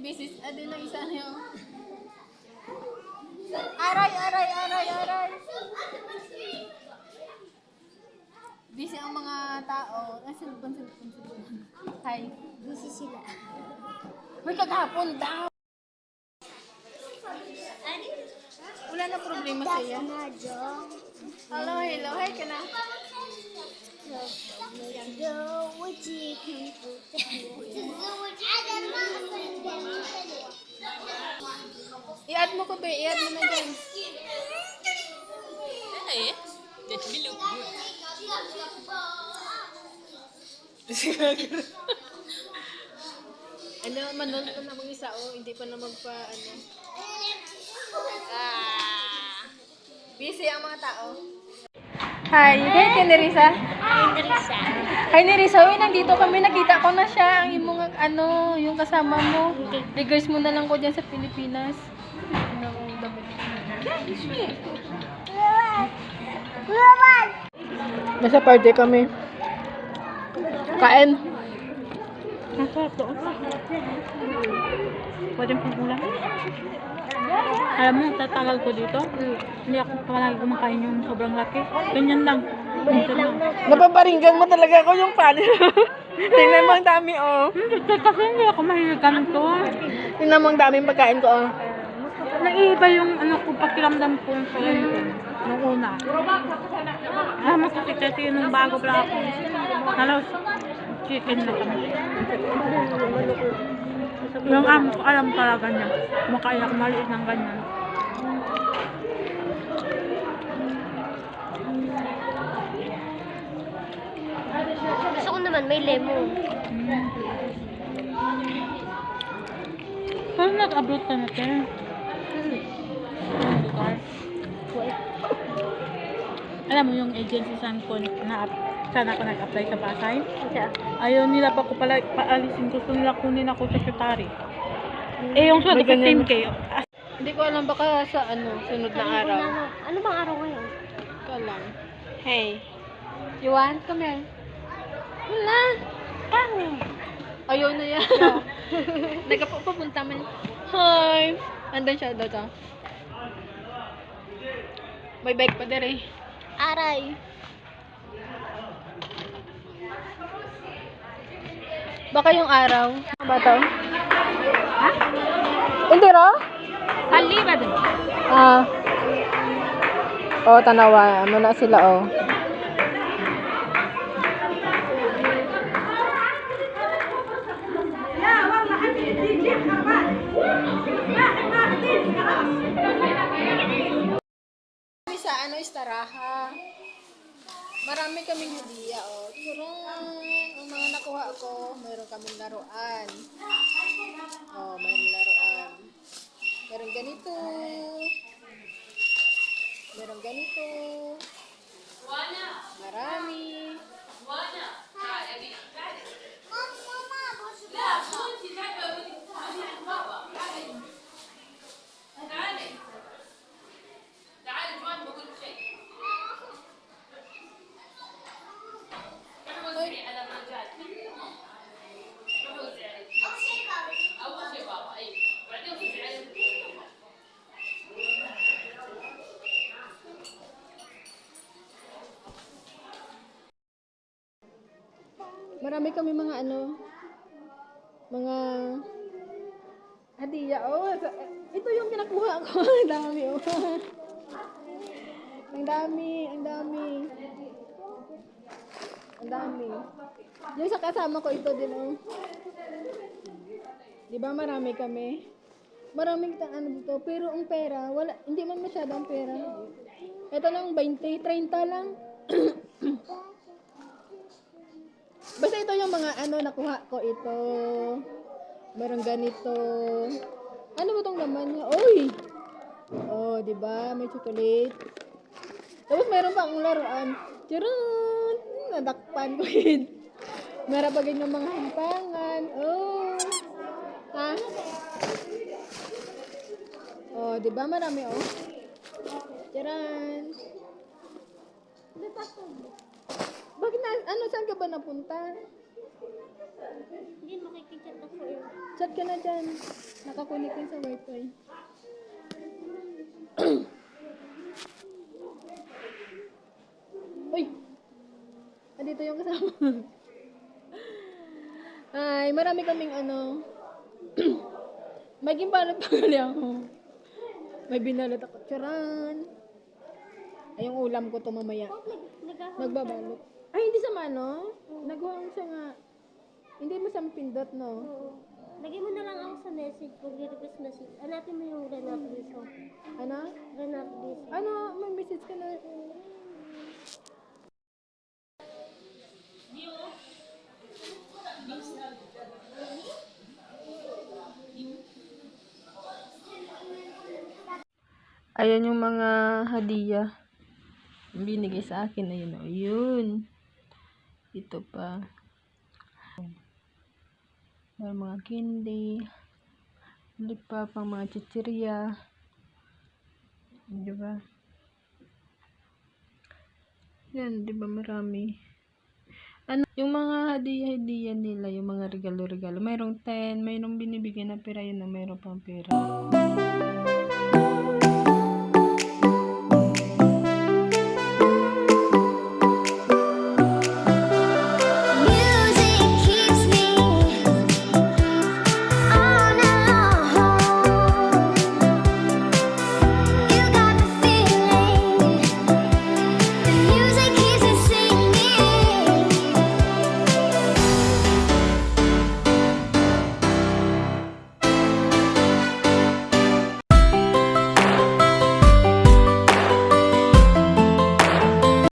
bisis. Adi na isa niyo. Aray, aray, aray, aray. Busy ang mga tao. Ay, silbon, silbon, silbon. Hi. Busy sila. Hoy, kagahapon daw. Wala na problema sa na, Jong. Hello, hello. Hi ka na. Do what you can I-add mo ko ba? I-add mo na dyan. Ay, that will look good. ano, manol pa na mga isa, oh. Hindi pa na magpa, ano. Ah. Busy ang mga tao. Hi, hi kay Nerissa. Andresa. Hi Nerissa, uy, nandito kami. Nakita ko na siya. Ang imong, ano, yung kasama mo. Regards mo na lang ko dyan sa Pilipinas. Nasa party kami. Kain. Pwede ulam. Alam mo, tatagal ko dito. Hindi ako palagi kumakain yung sobrang laki. Ganyan lang. Napaparinggan mo talaga ako yung pan. Tingnan mo ang dami, oh. Hindi, kasi hindi ako mahilig ganito. Tingnan mo ang daming pagkain ko, oh. Naiiba yung ano ko, pakiramdam ko sa nung una. Alam mo kasi kasi nung bago pa ako. Halos chicken na kami. Yung amo ko alam talaga niya. Makaiyak maliit ng ganyan. Gusto ko naman may lemon. Pero nag-abroad ka na tayo. Lugar. Alam mo yung agency saan ko na saan ako nag-apply sa Pasay? Ayaw nila pa ko pala paalisin. Gusto nila kunin ako secretary. Eh, yung sweldo. 15k. Ah, Hindi ko alam baka sa ano, sunod na araw. Ano bang araw ngayon? Ka lang. Hey. You want? Come here. Wala. Ayaw na yan. Nagpapunta man. Hi. Andan siya daw to. May bike pa dere. Aray. Baka yung araw. Ano ba to? Ha? Hindi ro? Kali ba din? Ah. Oh, tanawa. Ano na sila, oh. Ano, istaraha. Marami kaming hadiya, oh. Turong, ang mga nakuha ko, mayroon kaming laruan. Oh, mayroon laruan. Meron ganito. Meron ganito. Marami. Marami kami mga ano, mga hadiya. Oh, ito yung kinakuha ko. ang dami, oh. ang dami, ang dami. Ang dami. Yung sa kasama ko ito din, oh. Di ba marami kami? Maraming ta ano dito, pero ang pera, wala, hindi man masyadong pera. Ito lang 20, 30 lang. Basta ito yung mga ano nakuha ko ito. Meron ganito. Ano ba tong laman niya? Oy! Oh, 'di ba? May chocolate. Tapos meron pa akong laruan. Charot! Nadakpan ko yun. Meron pa ganyan mga hampangan. Oh! Ha? Oh, 'di ba? Marami oh. Charan! Ano, saan ka ba napunta? Hindi makikichat po yun. Chat ka na dyan. Nakakunik yun sa wifi. Uy! Andito yung kasama. Ay, marami kaming ano. May gimbalot pa gali ako. May binalot ako. Charan! Ay, yung ulam ko to mamaya. Nag- Nagbabalot. Ay, hindi sa mano? Nagawang siya nga. Hindi mo sa pindot, no? Oo. Lagyan mo na lang ako sa message. Mag-request message. Hanapin mo yung Renap Biso. Ano? Renap Biso. Ano? May message ka na. Ayan yung mga hadiah. Yung Binigay sa akin na yun. Oh. Yun. Ito pa. May mga candy. Ulit pa pang mga chichirya. Di ba? Yan, di ba marami? Ano, yung mga hadiah-hadiah nila, yung mga regalo-regalo, mayroong 10, mayroong binibigyan na pera yun na mayroong pang pera.